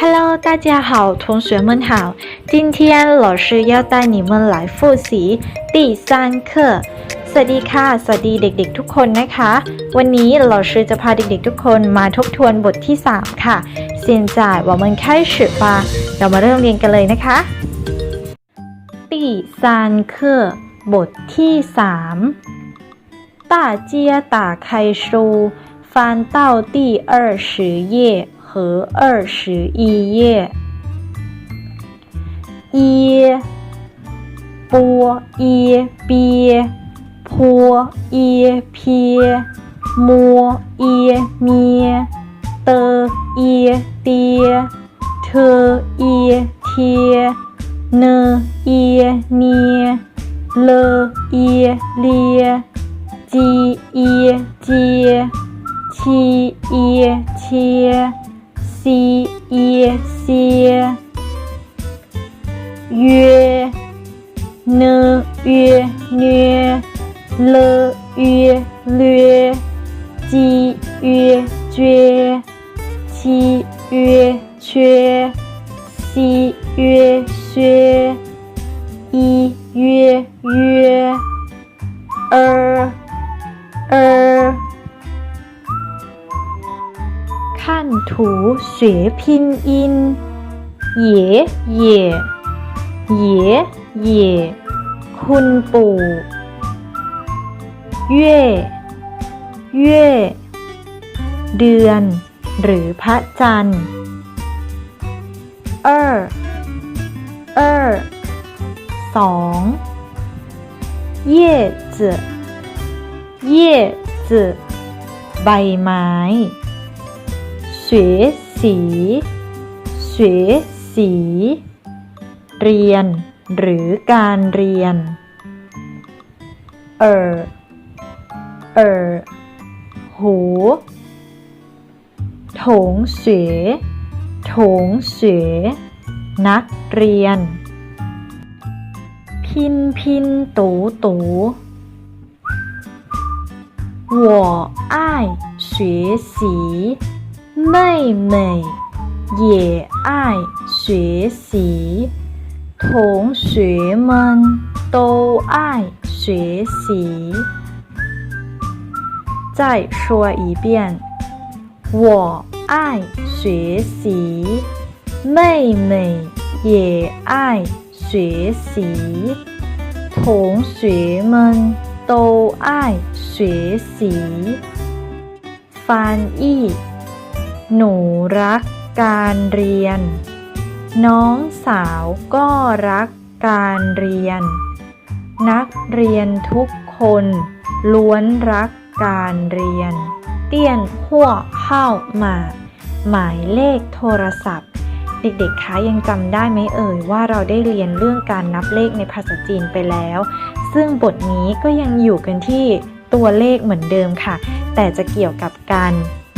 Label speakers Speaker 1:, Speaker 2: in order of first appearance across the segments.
Speaker 1: Hello，大家好，同学们好。今天老师要带你们来复习第三课。สวัสดีค่ะ สวัสดีเด็ก ๆ ทุกคนนะคะ วันนี้เราจะพาเด็ก ๆ ทุกคนมาทบทวนบทที่ 3 ค่ะเซียนจ่ายว่ามันค่ายชื่าเรามาเริ่มเรียนกันเลยนะคะตีซานเคอบทที่3大街打开书翻到第二十页和二十一页。一波一憋坡一撇摸一咩的一跌特一贴呢一捏了一咧鸡一接七一切西一些约呢约虐了约略鸡约撅七约缺西约削一约约二二看图学拼音，爷爷爷爷，คุณปู่เย่เย่เดือน หรือพระจันทร์เออเออสอง叶子叶子ใบไม้ 学习学习เรียน หรือการเรียน เออ เออ หู ถงเสถงเสนักเรียน พินพินตูตู我爱学习， 妹妹也爱学习，同学们都爱学习。再说一遍，我爱学习，妹妹也爱学习，同学们都爱学习。翻译 หนูรักการเรียน น้องสาวก็รักการเรียน นักเรียนทุกคนล้วนรักการเรียน เตี้ยนหัวเข้ามา หมายเลขโทรศัพท์ เด็กๆ คะยังจำได้ไหมเอ่ยว่าเราได้เรียนเรื่องการนับเลขในภาษาจีนไปแล้ว ซึ่งบทนี้ก็ยังอยู่กันที่ตัวเลขเหมือนเดิมค่ะ แต่จะเกี่ยวกับการ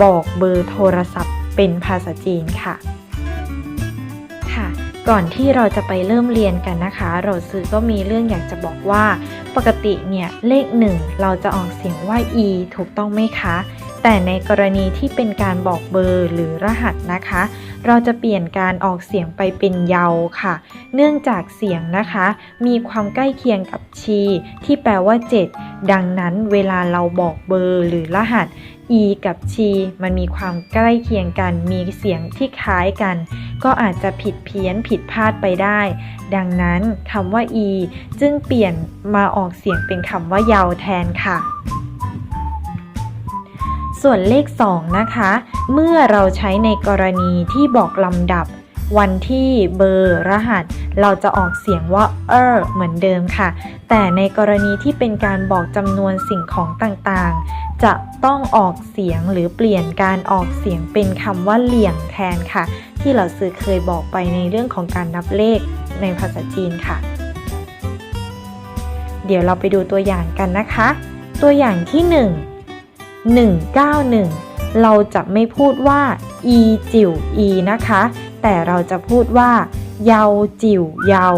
Speaker 1: บอกเบอร์โทรศัพท์เป็นภาษาจีนค่ะ ค่ะ ก่อนที่เราจะไปเริ่มเรียนกันนะคะ เราซื้อก็มีเรื่องอยากจะบอกว่า ปกติเนี่ยเลข1เราจะออกเสียงว่า e ถูกต้องไหมคะ แต่ในกรณีที่เป็นการบอกเบอร์หรือรหัสนะคะ เราจะเปลี่ยนการออกเสียงไปเป็นเยาค่ะ เนื่องจากเสียงนะคะ มีความใกล้เคียงกับชี ที่แปลว่า 7 ดังนั้นเวลาเราบอกเบอร์หรือรหัส e กับชีมันมีความใกล้เคียงกัน มีเสียงที่คล้ายกัน ก็อาจจะผิดเพี้ยนผิดพลาดไปได้ ดังนั้นคำว่า e จึงเปลี่ยนมาออกเสียงเป็นคำว่าเยาแทนค่ะส่วนเลข 2 นะคะ เมื่อเราใช้ในกรณีที่บอกลำดับ วันที่เบอร์ รหัส เราจะออกเสียงว่า เออเหมือนเดิมค่ะ แต่ในกรณีที่เป็นการบอกจำนวนสิ่งของต่างๆ จะต้องออกเสียงหรือเปลี่ยนการออกเสียงเป็นคำว่าเหลี่ยงแทนค่ะ ที่เราซื้อเคยบอกไปในเรื่องของการนับเลขในภาษาจีนค่ะ เดี๋ยวเราไปดูตัวอย่างกันนะคะ ตัวอย่างที่ 1 191 เราจะไม่พูดว่า e จิ๋ว e นะคะ แต่เราจะพูดว่าเยาจิ๋วเยา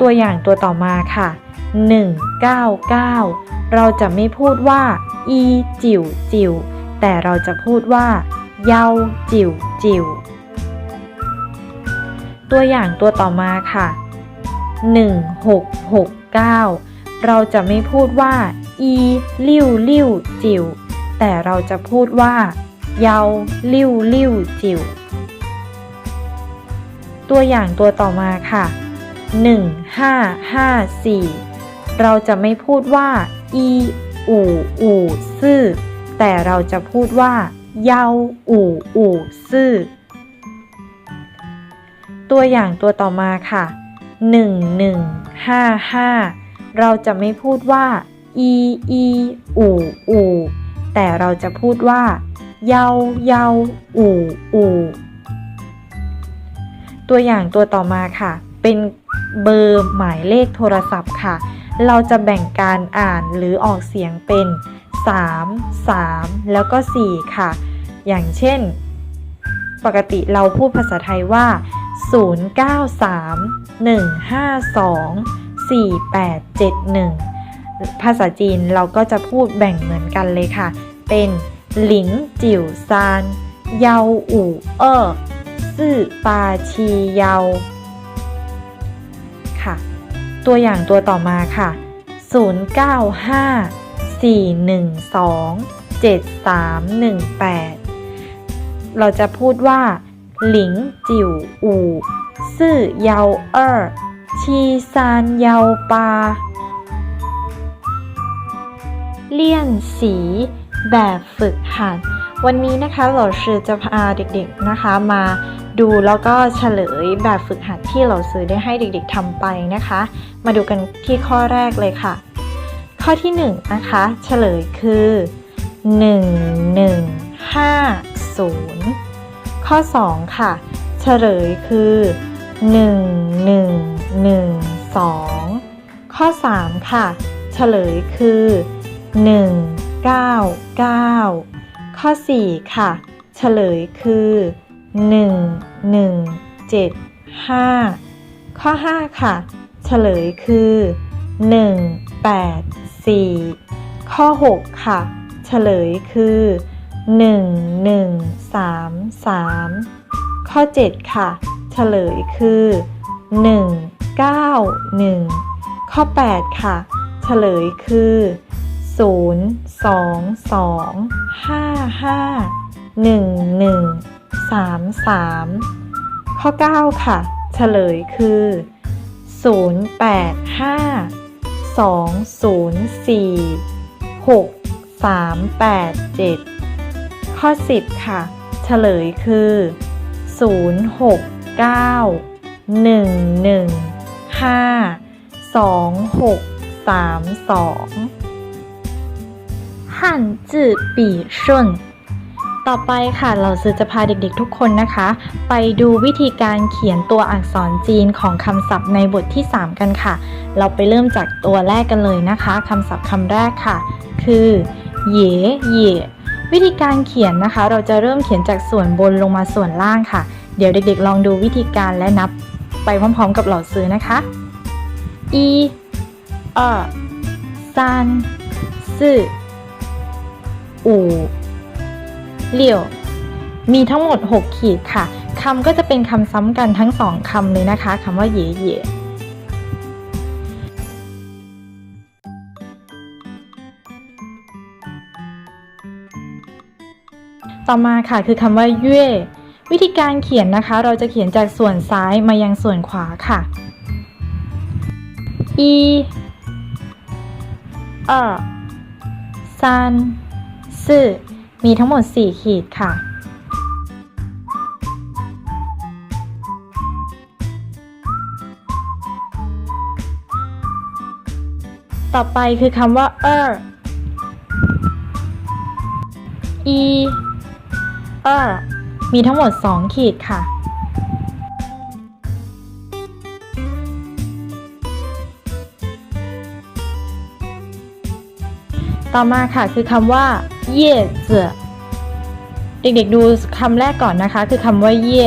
Speaker 1: ตัวอย่างตัวต่อมาค่ะ 199 เราจะไม่พูดว่า e จิ๋วจิ๋วแต่เราจะพูดว่า เยาจิ๋วจิ๋วตัวอย่างตัวต่อมาค่ะ 1669 เราจะไม่พูดว่า อีลิ่วลิ่วจิ๋วแต่เราจะพูดว่า เยาลิ่วลิ่วจิ๋วตัวอย่างตัวต่อมาค่ะ 1554 เราจะไม่พูดว่า อี อู่ อู่ ซื่อ แต่เราจะพูดว่า เยา อู่ อู่ ซื่อ ตัวอย่างตัวต่อมาค่ะ 1155 เราจะไม่พูดว่า อี อี อู่ อู่ แต่เราจะพูดว่า เยา เยา อู่ อู่ ตัวอย่างตัวต่อมาค่ะ เป็นเบอร์หมายเลขโทรศัพท์ค่ะ เราจะแบ่งการอ่านหรือออกเสียงเป็น 3 3 แล้วก็ 4 ค่ะ อย่างเช่น ปกติเราพูดภาษาไทยว่า 093 152 4871 ภาษาจีนเราก็จะพูดแบ่งเหมือนกันเลยค่ะ เป็นหลิงจิ๋วซานเยาอู่เออซื่อปาชีเยา ตัวอย่างตัวต่อมาค่ะ 0954127318 เราจะพูดว่า หลิงจิ๋วอู่ซื่อเยาเอ้อชีซานเยาปา เลี่ยนสีแบบฝึกหัด วันนี้นะคะเราชื่อจะพาเด็กๆนะคะมาดูแล้วก็เฉลยแบบฝึกหัดที่เราซื้อได้ให้เด็กๆทำไปนะคะ มาดูกันที่ข้อแรกเลยค่ะ ข้อที่1นงนะคะเฉลยคือ 1150 ข้อ 2 ค่ะ เฉลยคือ 1112 ข้อ 3 ค่ะ เฉลยคือ 199 ข้อ 4 ค่ะ เฉลยคือ 1175 ข้อ 5 ค่ะ ฉลยคือ 184 ข้อ 6 ค่ะ เฉลยคือ 1133 ข้อ 7 ค่ะ เฉลยคือ 191 ข้อ 8 ค่ะ เฉลยคือ 0 2 2 5 5 1 1 3 3 ข้อ 9 ค่ะ เฉลยคือ 0 8 5 2 0 4 6 3 8 7 ข้อ 10 ค่ะ เฉลยคือ 0 6 9 1 1 5 2 6 3 2汉字笔顺 ต่อไปค่ะเราซื้อจะพาเด็กๆทุกคนนะคะ ไปดูวิธีการเขียนตัวอักษรจีนของคำศัพท์ในบทที่ 3 กันค่ะ เราไปเริ่มจากตัวแรกกันเลยนะคะคำศัพท์คำแรกค่ะ คือเหย่เหย่วิธีการเขียนนะคะ เราจะเริ่มเขียนจากส่วนบนลงมาส่วนล่างค่ะ เดี๋ยวเด็กๆ ลองดูวิธีการและนับไปพร้อมๆ กับเหล่าซื้อนะคะ一 二三四五六มีทั้งหมด 6 ขีดค่ะ คำก็จะเป็นคำซ้ำกันทั้งสองคำเลยนะคะ คำว่าเย่เย่ต่อมาค่ะคือคำว่าเย่วิธีการเขียนนะคะ เราจะเขียนจากส่วนซ้ายมายังส่วนขวาค่ะ一二三四 มีทั้งหมด 4 ขีดค่ะ ต่อไปคือคำว่าเอออีเออมีทั้งหมด 2 ขีดค่ะ ต่อมาค่ะคือคำว่า เย่เจือเด็กๆดูคำแรกก่อนนะคะ คือคำว่าเย่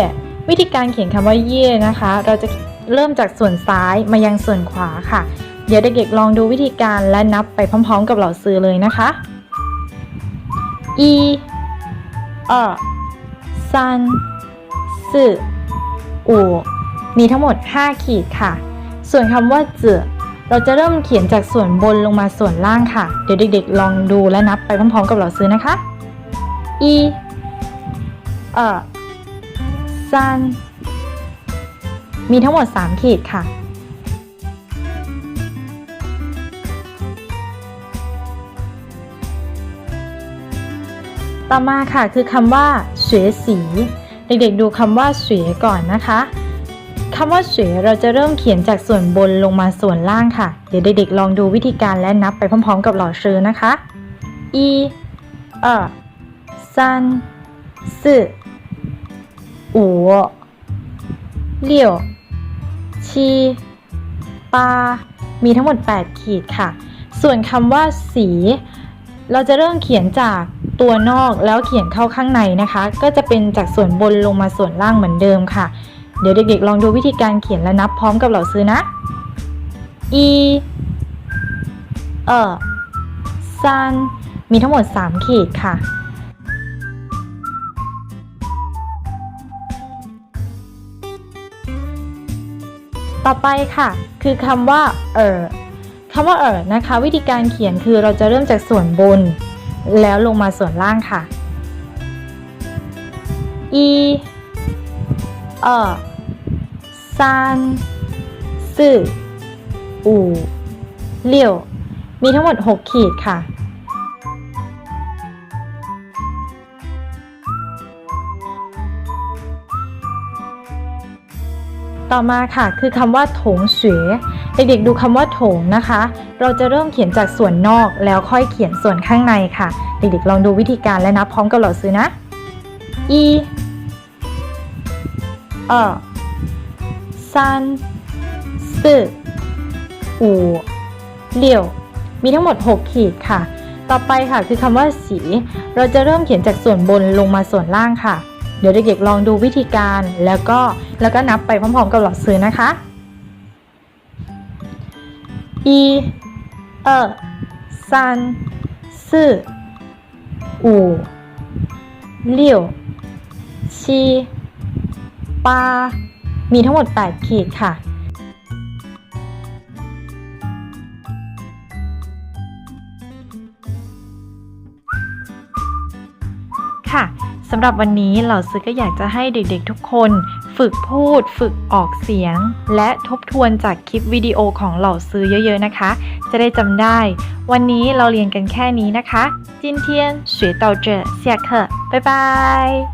Speaker 1: วิธีการเขียนคำว่าเย่นะคะ เราจะเริ่มจากส่วนซ้ายมายังส่วนขวาค่ะ เดี๋ยวเด็กๆลองดูวิธีการและนับไปพร้อม ๆ กับเหล่าซื้อเลยนะคะอีเออซันสื่ออูมีทั้งหมด 5 ขีดค่ะ ส่วนคำว่าเจือ เราจะเริ่มเขียนจากส่วนบนลงมาส่วนล่างค่ะ เดี๋ยวเด็กๆ ลองดูและนับไปพร้อมๆกับเราซื้อนะคะ อีเออซันมีทั้งหมด 3 ขีดค่ะ ต่อมาค่ะคือคำว่าเฉสี เด็กๆดูคำว่าเฉยก่อนนะคะ คำว่าเฉวยเราจะเริ่มเขียนจากส่วนบนลงมาส่วนล่างค่ะ เดี๋ยวเด็กๆลองดูวิธีการและนับไปพร้อมๆ กับหล่อเชือนะคะอีเออซันสื่ออูเกชีปามีทั้งหมด 8 ขีดค่ะ ส่วนคำว่าสี เราจะเริ่มเขียนจากตัวนอกแล้วเขียนเข้าข้างในนะคะ ก็จะเป็นจากส่วนบนลงมาส่วนล่างเหมือนเดิมค่ะ เดี๋ยวเด็กๆ ลองดูวิธีการเขียนและนับพร้อมกับเหล่าซื้อนะ อีเออซันมีทั้งหมด 3 ขีดค่ะ ต่อไปค่ะ คือคำว่า เออคำว่าเออนะคะ วิธีการเขียนคือเราจะเริ่มจากส่วนบน แล้วลงมาส่วนล่างค่ะ อี 二、三、สี่อูเลี่ยมีทั้งหมด 6 ขีดค่ะ ต่อมาค่ะคือคำว่าโถงเสวเด็กๆดูคำว่าโถงนะคะ เราจะเริ่มเขียนจากส่วนนอกแล้วค่อยเขียนส่วนข้างในค่ะ เด็กๆลองดูวิธีการและนับพร้อมกับเราซื้อนะอี 二三四五六มีทั้งหมด 6 ขีดค่ะ ต่อไปค่ะคือคำว่าสี เราจะเริ่มเขียนจากส่วนบนลงมาส่วนล่างค่ะ เดี๋ยวเด็กๆลองดูวิธีการแล้วก็แล้วก็นับไปพร้อมๆกับหลอดซื้อนะคะ一二三四五 六七八มีทั้งหมด 8 ขีดค่ะ ค่ะสำหรับวันนี้เหล่าซื้อก็อยากจะให้เด็กๆทุกคน ฝึกพูด ฝึกออกเสียง และทบทวนจากคลิปวิดีโอของเหล่าซื้อเยอะๆนะคะ จะได้จำได้ วันนี้เราเรียนกันแค่นี้นะคะ今天学到这下课拜拜